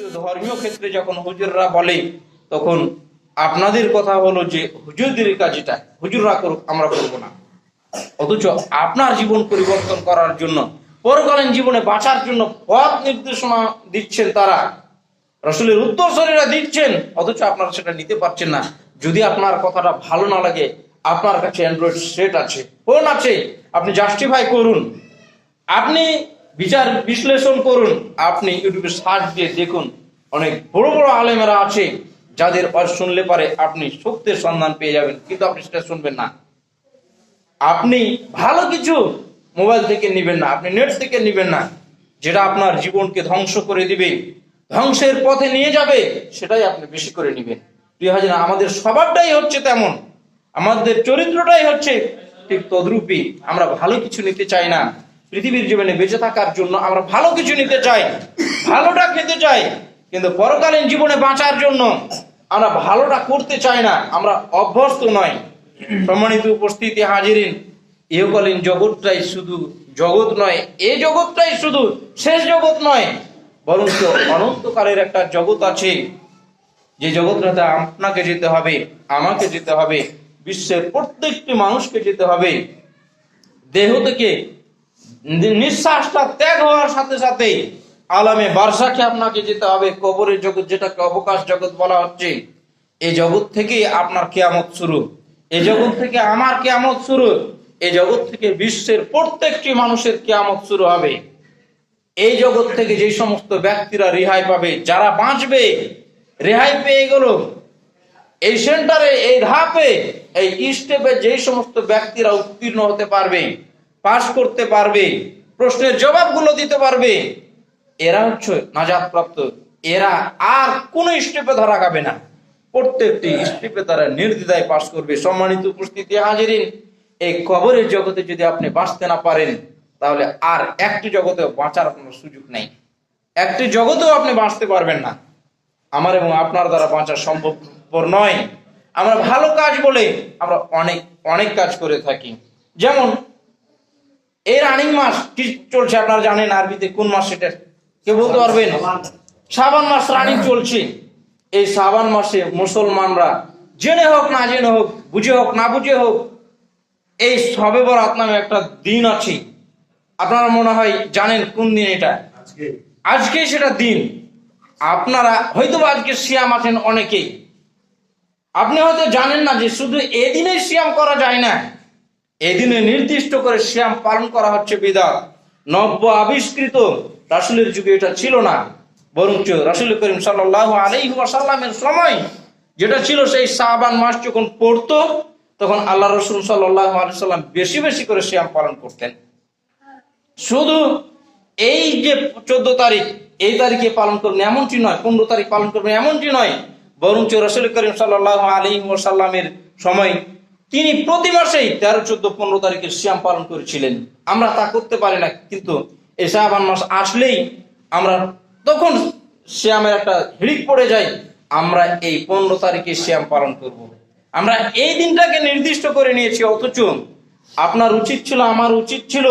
কিন্তু ধর্মীয় ক্ষেত্রে যখন হুজুররা বলে, তখন আপনাদের কথা হলো যে হুজুরদের কাজটা, হুজুররা করুক, আমরা করব না। অথচ আপনার জীবন পরিবর্তন করার জন্য, পরকালীন জীবনে বাঁচার জন্য পথ নির্দেশনা দিচ্ছেন তারা। রসুলের উত্তরসরীরা দিচ্ছেন, অথচ আপনারা সেটা নিতে পারছেন না। যদি আপনার কথাটা ভালো না লাগে, আপনার কাছে অ্যান্ড্রয়েড সেট আছে ফোন আছে, আপনি জাস্টিফাই করুন। আপনি বিচার বিশ্লেষণ করুন। আপনি ইউটিউবে সার্চ দিয়ে দেখুন অনেক বড় বড় আলেমেরা আছে যাদের ওয়াজ শুনলে পারে আপনি সত্যের সন্ধান পেয়ে যাবেন, কিন্তু আপনি সেটা শুনবেন না। আপনি ভালো কিছু মোবাইল থেকে নেবেন না, আপনি নেট থেকে নেবেন না, যেটা আপনার জীবনকে ধ্বংস করে দিবে। ধ্বংসের পথে নিয়ে যাবে, সেটাই আপনি বেশি করে নেবেন। প্রিয় হাজিরা, আমাদের স্বভাবটাই হচ্ছে তেমন। আমাদের চরিত্রটাই হচ্ছে ঠিক তদ্রূপী। আমরা ভালো কিছু নিতে চাই না। পৃথিবীর জীবনে বেঁচে থাকার জন্য আমরা ভালো কিছু নিতে চাই, ভালোটা খেতে চাই, কিন্তু পরকালীন জীবনে বাঁচার জন্য আমরা ভালোটা করতে চাই না, আমরা অভ্যস্ত নয় সম্মানিত উপস্থিতি হাজিরিন, ইহকালীন জগৎটাই শুধু জগৎ নয়, এই জগৎটাই শুধু শেষ জগৎ নয়, বরঞ্চ অনন্তকালের একটা জগৎ আছে। যে জগৎটাতে আপনাকে যেতে হবে, আমাকে যেতে হবে, বিশ্বের প্রত্যেকটি মানুষকে যেতে হবে। দেহ থেকে নিঃশ্বাসটা ত্যাগ হওয়ার সাথে সাথে আলামে বারসাকে আপনাকে যেতে হবে, কবরের জগৎ যেটাকে অবকাশ জগৎ বলা হচ্ছে। এই জগৎ থেকে আপনার কেয়ামত শুরু। এই জগৎ থেকে আমার কেয়ামত শুরু। এই জগৎ থেকে বিশ্বের প্রত্যেকটি মানুষের কেয়ামত শুরু হবে। এই জগৎ থেকে যে সমস্ত ব্যক্তিরা রেহাই পাবে, যারা বাঁচবে, রেহাই পেয়ে গেল। এই সেন্টারে, এই ধাপে, এই স্টেপে যে সমস্ত ব্যক্তিরা উত্তীর্ণ হতে পারবে পাশ করতে পারবে, প্রশ্নের জবাবগুলো দিতে পারবে। এরা হচ্ছে নাজাদ প্রাপ্ত এরা আর কোন স্টেপে ধরা খাবে না। প্রত্যেকটি স্টেপে তারা নির্দ্বিধায় পাশ করবে। সম্মানিত উপস্থিতি হাজিরিন, এই কবরের জগতে যদি আপনি বাঁচতে না পারেন, তাহলে আর একটি জগতে বাঁচার কোনো সুযোগ নেই। একটি জগতেও আপনি বাঁচতে পারবেন না। আমার এবং আপনার দ্বারা বাঁচা সম্ভবপর নয়। আমরা ভালো কাজ বলে আমরা অনেক অনেক কাজ করে থাকি। যেমন এই রানিং মাস কি চলছে আপনারা জানেন আরবিতে? কোন মাস সেটা কেউ বলতে পারবেন? শ্রাবণ মাস রানিং চলছে। এই শ্রাবণ মাসে মুসলমানরা জেনে হোক না জেনে হোক বুঝে হোক না বুঝে হোক এই সবে বরাত নামে একটা দিন আছে। আপনারা মনে হয় জানেন কোন দিন এটা? আজকে। সেটা দিন। আপনারা হয়তো আজকে সিয়াম আছেন অনেকেই। আপনি হয়তো জানেন না যে শুধু এদিনে সিয়াম করা যায় না। এদিনে নির্দিষ্ট করে শ্যাম পালন করা হচ্ছে বিদাত। নব্য আবিষ্কৃত রাসুলের যুগে এটা ছিল না। বরঞ্চ রাসুল করিম সাল্লাহ আলাইহি ওয়াসাল্লামের সময় যেটা ছিল সেই শাবান মাস যখন পড়তো, তখন আল্লাহ রসুল সাল্লাহ আলি সাল্লাম বেশি বেশি করে শ্যাম পালন করতেন। শুধু এই যে চোদ্দ তারিখ, এই তারিখে পালন করবেন এমনটি নয়, পনেরো তারিখ পালন করবেন এমনটি নয়, বরঞ্চ রসুল করিম সাল্লাহ আলী সাল্লামের সময় তিনি প্রতি মাসেই তেরো, চোদ্দ, পনেরো তারিখে শ্যাম পালন করেছিলেন। আমরা তা করতে পারি না, কিন্তু এই শাহবান মাস আসলেই আমরা তখন শ্যামের একটা হিড়িক পড়ে যায়, আমরা এই পনেরো তারিখে শ্যাম পালন করব। আমরা এই দিনটাকে নির্দিষ্ট করে নিয়েছি, অথচ আপনার উচিত ছিল, আমার উচিত ছিল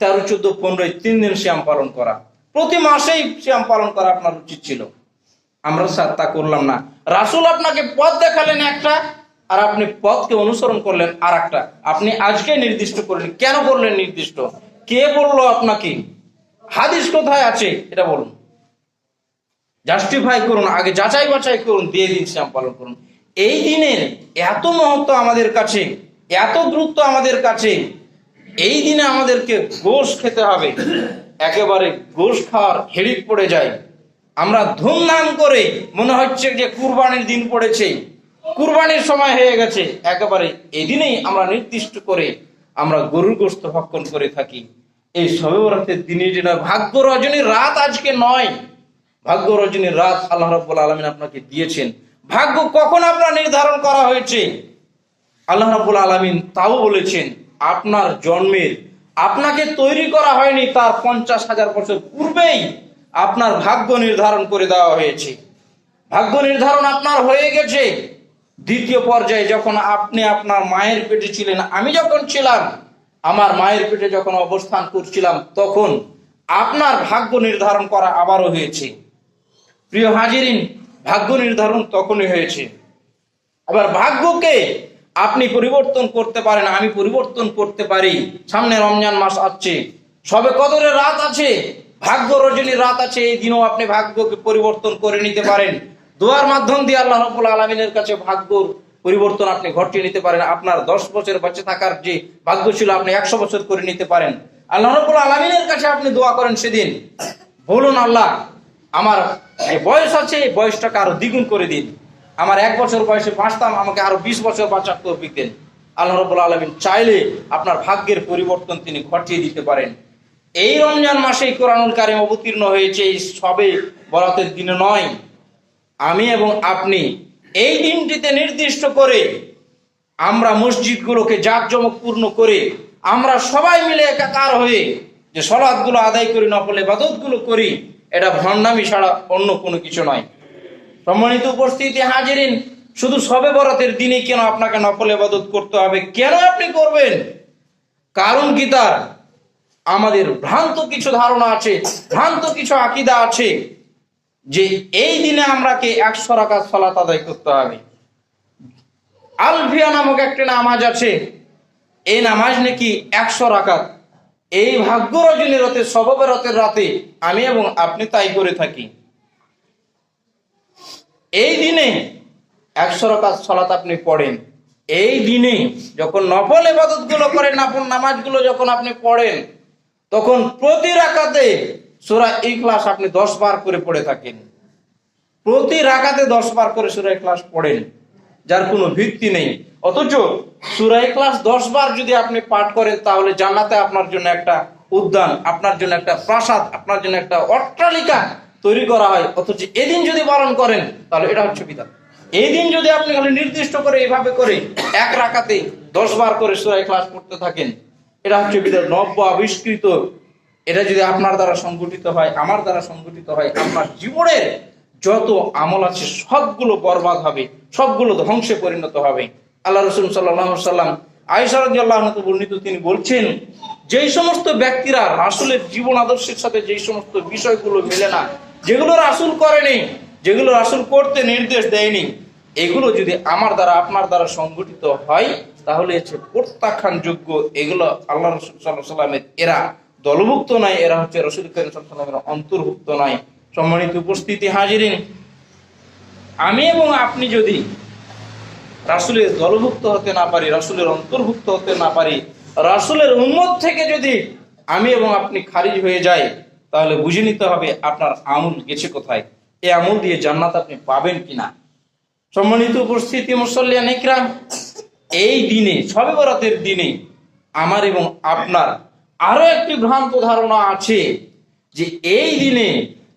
তেরো, চোদ্দ পনেরোই তিন দিন শ্যাম পালন করা। প্রতি মাসেই শ্যাম পালন করা আপনার উচিত ছিল। আমরা তা করলাম না। রাসুল আপনাকে পথ দেখালেন একটা আর আপনি পথকে অনুসরণ করলেন আর একটা আপনি আজকে নির্দিষ্ট করলেন, কেন করলেন নির্দিষ্ট? কে বলল আপনাকে? হাদিস কোথায় আছে? এটা বলুন। জাস্টিফাই করুন, আগে যাচাই বাছাই করুন, দিয়ে দিন শ্যাম পালন করুন। এই দিনের এত মহত্ব আমাদের কাছে, এত গুরুত্ব আমাদের কাছে, এই দিনে আমাদেরকে গোশ খেতে হবে। একেবারে গোশ খাওয়ার হেড়িক পড়ে যায়। আমরা ধুমধাম করে, মনে হচ্ছে যে কুরবানির দিন পড়েছে। কুরবানির সময় হয়ে গেছে। একেবারে এদিনেই আমরা নির্দিষ্ট করে আমরা গরুর গোস্ত ভক্ষণ করে থাকি। এই সবে দিনে যেন ভাগ্য রজনীর রাত আজকে নয়। ভাগ্য রজনীর রাত আল্লাহ রাব্বুল আলামিন আপনাকে দিয়েছেন। ভাগ্য কখন আপনার নির্ধারণ করা হয়েছে? আল্লাহ রাব্বুল আলামিন তাও বলেছেন, আপনার জন্মের, আপনাকে তৈরি করা হয়নি, তার পঞ্চাশ হাজার বছর পূর্বেই আপনার ভাগ্য নির্ধারণ করে দেওয়া হয়েছে। ভাগ্য নির্ধারণ আপনার হয়ে গেছে। দ্বিতীয় পর্যায়ে যখন আপনি আপনার মায়ের পেটে ছিলেন, আমি যখন ছিলাম, আমার মায়ের পেটে যখন অবস্থান করছিলাম, তখন আপনার ভাগ্য নির্ধারণ করা আবারও হয়েছে। প্রিয় হাজিরিন, ভাগ্য নির্ধারণ তখনই হয়েছে। আবার ভাগ্যকে আপনি পরিবর্তন করতে পারেন, আমি পরিবর্তন করতে পারি। সামনে রমজান মাস আসছে। সবে কদরের রাত আছে, ভাগ্য রজনীর রাত আছে, এই দিনও আপনি ভাগ্যকে পরিবর্তন করে নিতে পারেন। দোয়ার মাধ্যম দিয়ে আল্লাহ রব্বুল আলমিনের কাছে ভাগ্যর পরিবর্তন আপনি ঘটিয়ে নিতে পারেন। আপনার দশ বছর বেঁচে থাকার যে ভাগ্য ছিল, আপনি একশো বছর করে নিতে পারেন। আল্লাহ রব্বুল আলমিনের কাছে আপনি দোয়া করেন সেদিন। বলুন, আল্লাহ, আমার বয়স আছে, এই বয়সটাকে আরও দ্বিগুণ করে দিন। আমার এক বছর বয়সে বাঁচতাম, আমাকে আরও বিশ বছর বাঁচার তৌফিক দেন। আল্লাহ রবুল্লা আলমিন চাইলে আপনার ভাগ্যের পরিবর্তন তিনি ঘটিয়ে দিতে পারেন। এই রমজান মাসেই কোরআনুল কারিম অবতীর্ণ হয়েছে, এই সবে বরাতের দিনে নয়। আমি এবং আপনি এই দিনটিতে নির্দিষ্ট করে আমরা মসজিদগুলোকে জাঁকজমকপূর্ণ করে আমরা সবাই মিলে একাকার হয়ে যে সলাদগুলো আদায় করি, নফল ইবাদতগুলো করি, এটা ভণ্ডামি ছাড়া অন্য কোনো কিছু নয়। সম্মানিত উপস্থিতি হাজিরিন, শুধু সবে বরাতের দিনে কেন আপনাকে নফল ইবাদত করতে হবে? কেন আপনি করবেন? কারণ কি তার? আমাদের ভ্রান্ত কিছু ধারণা আছে, ভ্রান্ত কিছু আকিদা আছে। যে এই দিনে আমরাকে একশো রাকাত সলাত আদায় করতে হবে। আলফিয়া নামক একটা নামাজ আছে। এই নামাজ নাকি একশো রাকাত। এই ভাগ্য রজনী রাতে সববে রাতের রাতে আমি এবং আপনি তাই করে থাকি। এই দিনে একশো রাকাত সলাত আপনি পড়েন। এই দিনে যখন নফল ইবাদতগুলো করেন, নফল নামাজগুলো যখন আপনি পড়েন, তখন প্রতি রাকাতে সূরা ইখলাস আপনি দশ বার করে পড়ে থাকেন। প্রতি রাকাতে দশ বার করে সূরা ইখলাস পড়েন, যার কোনো ভিত্তি নেই। অথচ সূরা ইখলাস দশ বার যদি আপনি পাঠ করেন, তাহলে জান্নাতে আপনার জন্য একটা উদ্যান, আপনার জন্য একটা প্রাসাদ, আপনার জন্য একটা অট্টালিকা তৈরি করা হয়। অথচ এদিন যদি পালন করেন, তাহলে এটা হচ্ছে বিধান। এই দিন যদি আপনি খালি নির্দিষ্ট করে এইভাবে করে এক রাকাতে দশ বার করে সুরাই ক্লাস পড়তে থাকেন, এটা হচ্ছে বিধান। নব্য আবিষ্কৃত এটা যদি আপনার দ্বারা সংগঠিত হয়, আমার দ্বারা সংগঠিত হয়, আপনার জীবনের যত আমল আছে, সবগুলো বরবাদ হবে, সবগুলো ধ্বংসে পরিণত হবে। আল্লাহ রসুল সাল্লাহ সাল্লাম আয়সা রাদিয়াল্লাহু বর্ণিত, তিনি বলছেন, যেই সমস্ত ব্যক্তিরা রাসূলের জীবন আদর্শের সাথে যেই সমস্ত বিষয়গুলো মেলে না, যেগুলো রাসূল করেনি যেগুলো রাসূল করতে নির্দেশ দেয়নি, এগুলো যদি আমার দ্বারা, আপনার দ্বারা সংগঠিত হয়, তাহলে হচ্ছে প্রত্যাখ্যান যোগ্য এগুলো আল্লাহ রসুল সাল্লাহ সাল্লামের এরা। দলভুক্ত নয় এরা হচ্ছে রসুল করিম অন্তর্ভুক্ত নয় সম্মানিত উপস্থিতি হাজিরিন আমি এবং আপনি যদি রাসুলের দলভুক্ত হতে না পারি, রাসুলের অন্তর্ভুক্ত হতে না পারি, রাসুলের উন্মত থেকে যদি আমি এবং আপনি খারিজ হয়ে যাই, তাহলে বুঝে নিতে হবে আপনার আমল গেছে কোথায়। এই আমল দিয়ে জান্নাত আপনি পাবেন কিনা। সম্মানিত উপস্থিতি মুসল্লিয়া নিকরাম এই দিনে, সবে বরাতের দিনে আমার এবং আপনার আরও একটি ভ্রান্ত ধারণা আছে যে এই দিনে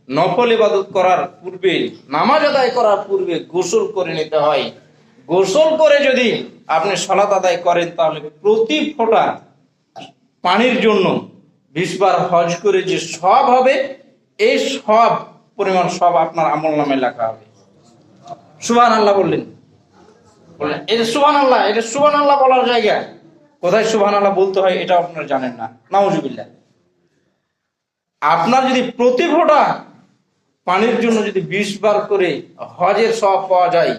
নফল ইবাদত করার পূর্বে, নামাজ আদায় করার পূর্বে গোসল করে নিতে হয়। গোসল করে যদি আপনি সলাত আদায় করেন, তাহলে প্রতি ফোঁটা পানির জন্য বিশবার হজ করে যে সব হবে, এই সব পরিমাণ সব আপনার আমল নামে লেখা হবে। সুবান আল্লাহ বললেন। বললেন এটা সুবান আল্লাহ এটা সুবান আল্লাহ বলার জায়গা। কোথায় সুবান আল্লাহ বলতে হয় এটা আপনারা জানেন না। নাউজুবিল্লাহ। আপনার যদি প্রতি ফোঁটা পানির জন্য যদি বিশ বার করে হজের সব পাওয়া যায়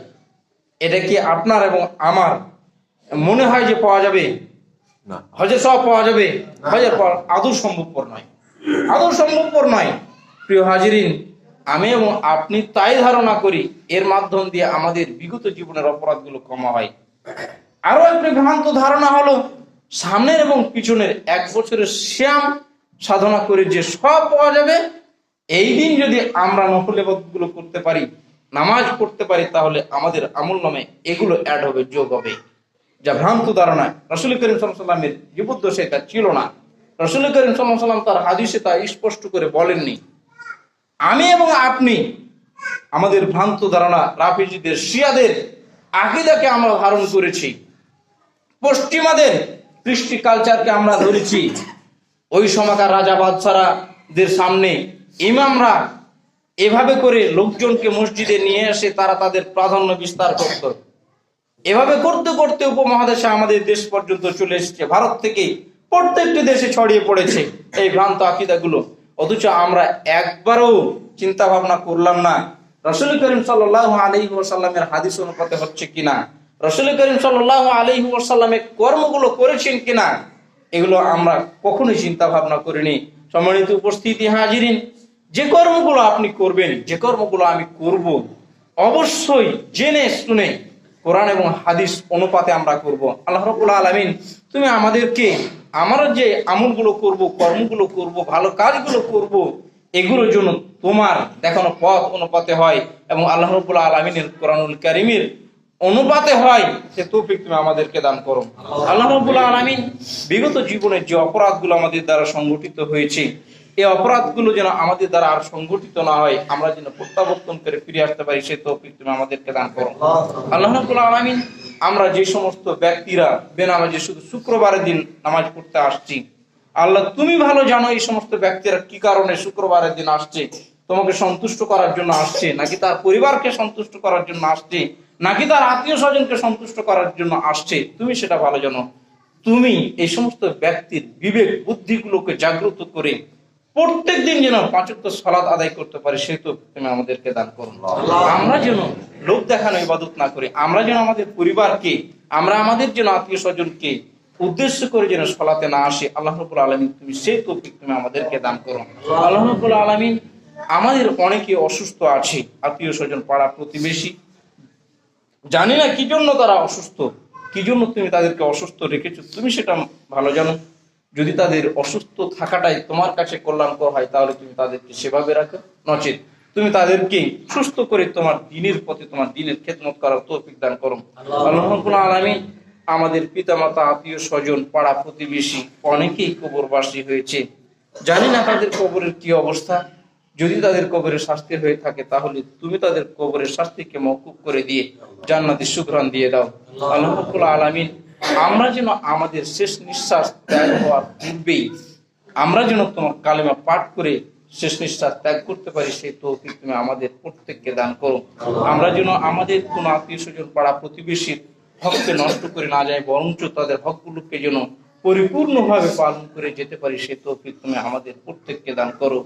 এটা কি আপনার এবং আমার মনে হয় যে পাওয়া যাবে? হজের সব পাওয়া যাবে? হজের পর আদৌ সম্ভবপর নয়। আদৌ সম্ভবপর নয়। প্রিয় হাজিরিন আমি এবং আপনি তাই ধারণা করি এর মাধ্যম দিয়ে আমাদের বিগত জীবনের অপরাধগুলো কমা হয়। আরও একটি ভ্রান্ত ধারণা হলো, সামনের এবং পিছনের এক বছরের শ্যাম সাধনা করে যে সব পাওয়া যাবে, এই দিন যদি আমরা নফল করতে পারি, নামাজ পড়তে পারি, তাহলে আমাদের আমল নামে এগুলো অ্যাড হবে, যোগ হবে। যা ভ্রান্ত ধারণা, রসুল করিম সাল্লামের জীবদ্দশায় তা ছিল না। রসুল করিম সাল্লাম তার হাদিসে তা স্পষ্ট করে বলেননি। আমি এবং আপনি, আমাদের ভ্রান্ত ধারণা রাফিজিদের, শিয়াদের আকিদাকে আমরা ধারণ করেছি। পশ্চিমাদের কৃষ্টি কালচারকে আমরা ধরেছি। ওই সময়কার রাজা বাদশারাদের সামনে ইমামরা এভাবে করে লোকজনকে মসজিদে নিয়ে এসে তারা তাদের প্রাধান্য বিস্তার করত। এভাবে করতে করতে উপমহাদেশে আমাদের দেশ পর্যন্ত চলে এসেছে। ভারত থেকে প্রত্যেকটি দেশে ছড়িয়ে পড়েছে এই ভ্রান্ত আকিদাগুলো। অথচ আমরা একবারও চিন্তা ভাবনা করলাম না, রসুল করিম সাল্লাহ ওসাল্লামের হাদিস অনুপাতে হচ্ছে কিনা। রসুল করিম সাল্লাহ আলহি কর্মগুলো করেছেন কিনা, এগুলো আমরা কখনোই চিন্তা ভাবনা করিনি। সম্মানিত উপস্থিতি হাজিরিন, যে কর্মগুলো আপনি করবেন, যে কর্মগুলো আমি করব, অবশ্যই জেনে শুনে কোরআন এবং হাদিস অনুপাতে আমরা করব। আল্লাহ রবুল্লা আলমিন, তুমি আমাদেরকে আমরা যে আমলগুলো করব, কর্মগুলো করব, ভালো কাজগুলো করব, এগুলোর জন্য তোমার দেখানো পথ অনুপাতে হয় এবং আল্লাহ রবুল্লা আলমিনের কোরআনুল কারিমের অনুপাতে হয় সে তৌফিক তুমি আমাদেরকে দান করো। আল্লাহ রবুল্লা আলমিন বিগত জীবনের যে অপরাধগুলো আমাদের দ্বারা সংগঠিত হয়েছে এই অপরাধগুলো যেন আমাদের দ্বারা আর সংগঠিত না হয় আমরা যেন প্রত্যাবর্তন করে ফিরে আসতে পারি সে তৌফিক তুমি আমাদেরকে দান করো। আল্লাহ রবুল্লা আলমিন। আমরা যে সমস্ত ব্যক্তিরা বেনামাজে শুধু শুক্রবারের দিন নামাজ পড়তে আসছি আল্লাহ তুমি ভালো জানো এই সমস্ত ব্যক্তিরা কি কারণে শুক্রবারের দিন আসছে তোমাকে সন্তুষ্ট করার জন্য আসছে নাকি তার পরিবারকে সন্তুষ্ট করার জন্য আসছে নাকি তার আত্মীয় স্বজনকে সন্তুষ্ট করার জন্য আসছে? তুমি সেটা ভালো জানো। তুমি এই সমস্ত ব্যক্তির বিবেক বুদ্ধিগুলোকে জাগ্রত করে প্রত্যেক দিন যেন পাঁচক্য সলাদ আদায় করতে পারি সে তো তুমি আমাদেরকে দান করুন আমরা যেন লোক দেখানো ইবাদত না করি আমরা যেন আমাদের পরিবারকে আমরা আমাদের যেন আত্মীয় স্বজনকে উদ্দেশ্য করে যেন সলাতে না আসে আল্লাহ রবুল আলমিন তুমি সেই তৌফিক তুমি আমাদেরকে দান করো। আল্লাহ। রবুল আলমিন আমাদের অনেকে অসুস্থ আছে আত্মীয় স্বজন পাড়া প্রতিবেশী জানি না কি জন্য তারা অসুস্থ কি জন্য তুমি তাদেরকে অসুস্থ রেখেছো তুমি সেটা ভালো জানো। যদি তাদের অসুস্থ থাকাটাই তোমার কাছে কল্যাণকর হয় তাহলে তুমি তাদেরকে সেভাবে রাখো। নচেত তুমি তাদেরকে সুস্থ করে তোমার দিনের পথে তোমার দিনের খেদমত করার তৌফিক দান করো। আল্লাহ রাব্বুল আলামিন আমাদের পিতামাতা আত্মীয় স্বজন পাড়া প্রতিবেশী অনেকেই কবরবাসী হয়েছে। জানি না তাদের কবরের কি অবস্থা। যদি তাদের কবরের শাস্তি হয়ে থাকে, তাহলে তুমি তাদের কবরের শাস্তিকে মকুব করে দিয়ে জান্নাতের সুগ্রাণ দিয়ে দাও। আল্লাহ রাব্বুল আলামিন, আমরা যেন আমাদের শেষ নিঃশ্বাস ত্যাগ হওয়ার পূর্বেই আমরা যেন তোমার কালেমা পাঠ করে শেষ নিঃশ্বাস ত্যাগ করতে পারি, সেই তৌফিক তুমি আমাদের প্রত্যেককে দান করো। আমরা যেন আমাদের কোন আত্মীয় স্বজন পাড়া প্রতিবেশীর হককে নষ্ট করে না যায়, বরঞ্চ তাদের হকগুলোকে যেন পরিপূর্ণভাবে পালন করে যেতে পারি সে তৌফিক তুমি আমাদের প্রত্যেককে দান করো।